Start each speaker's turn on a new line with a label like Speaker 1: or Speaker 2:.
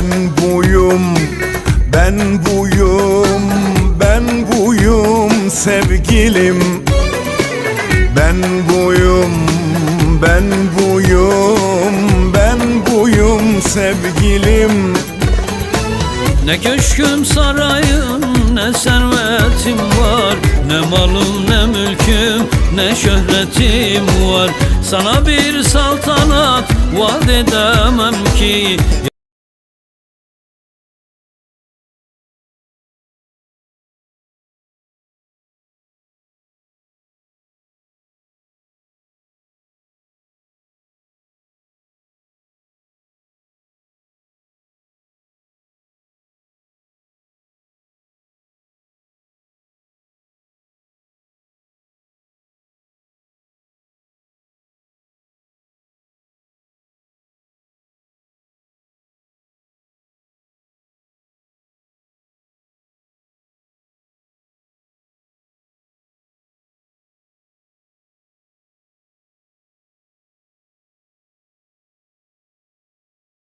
Speaker 1: Ben buyum, ben buyum, ben buyum sevgilim. Ben buyum, ben buyum, ben buyum sevgilim.
Speaker 2: Ne köşküm sarayım ne servetim var. Ne malım ne mülküm ne şöhretim var. Sana bir saltanat vaat edemem ki.